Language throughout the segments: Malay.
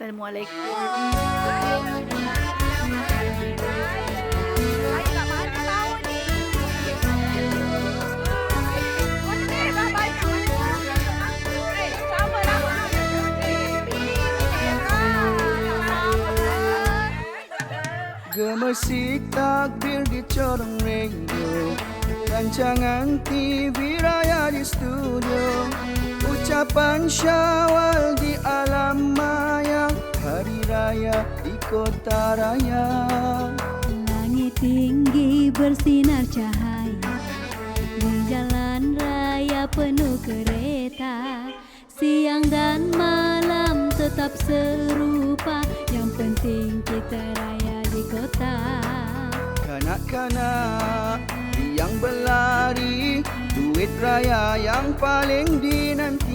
Assalamualaikum. Gemersik takbir di corong radio Rancangan TV Raya di studio Ucapan syawal Raya di kota raya. Langit tinggi bersinar cahaya. Di jalan raya penuh kereta. Siang dan malam tetap serupa. Yang penting kita raya di kota. Kanak-kanak yang berlari Duit raya yang paling dinanti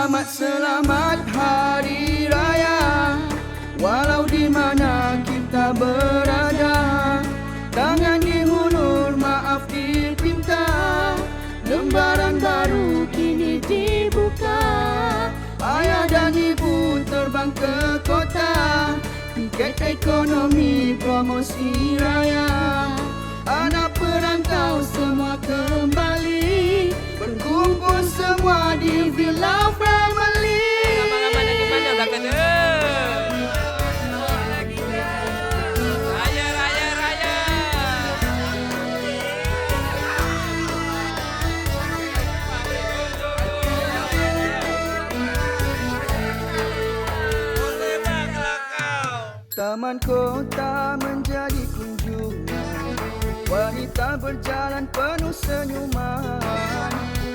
Selamat-selamat Hari Raya. Walau di mana kita berada Tangan dihulur, maaf dipinta. Lembaran baru kini dibuka. Ayah dan ibu terbang ke kota. Tiket ekonomi promosi raya Taman kota menjadi kunjungan. Wanita berjalan penuh senyuman.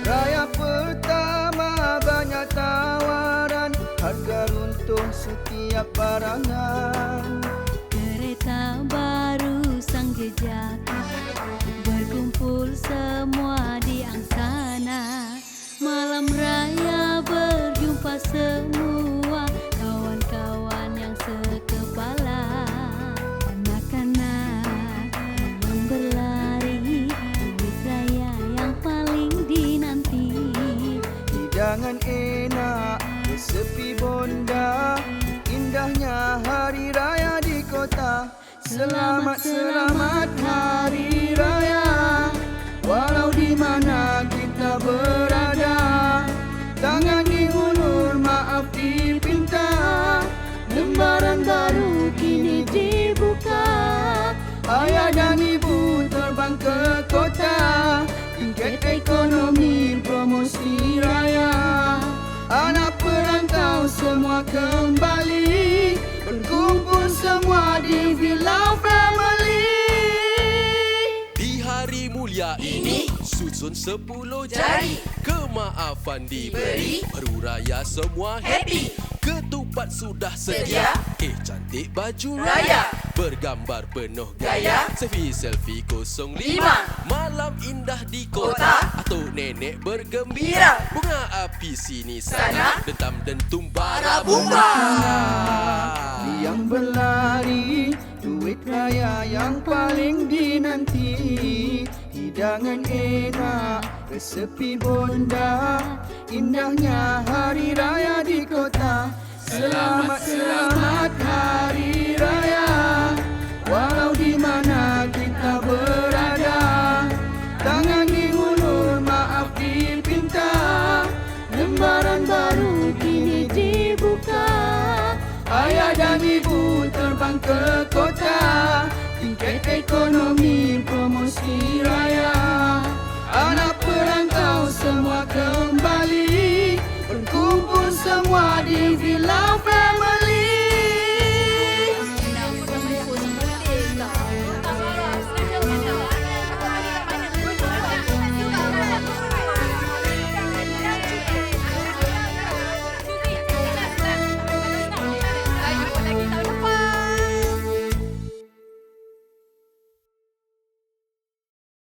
Raya pertama banyak tawaran. Harga runtuh setiap barangan. Kereta baru sang jejaka Hidangan enak, sepi bonda. Indahnya hari raya di kota. Selamat-selamat hari raya. Walau di mana kita berada. Tangan dihulur, maaf dipinta. Lembaran baru kini dibuka. Ayah dan ibu terbang ke kota. Tingkat ekonomi promosi semua kembali. Berkumpul semua di Villa Family. Di hari mulia ini Susun sepuluh jari. Kemaafan diberi. Raya semua happy Ketupat sudah sedia. Eh cantik baju raya. Bergambar penuh gaya. Selfie-selfie kosong lima. Malam indah di kota. Atuk nenek bergembira. Bunga api sini sana. Dentam dentum bara bumba Yang berlari Duit raya yang paling dinanti. Hidangan enak Resepi bonda. Indahnya hari raya di kota terbang ke kota? Tingkat ekonomi promosi raya. Anak perantau semua kembali. Berkumpul semua di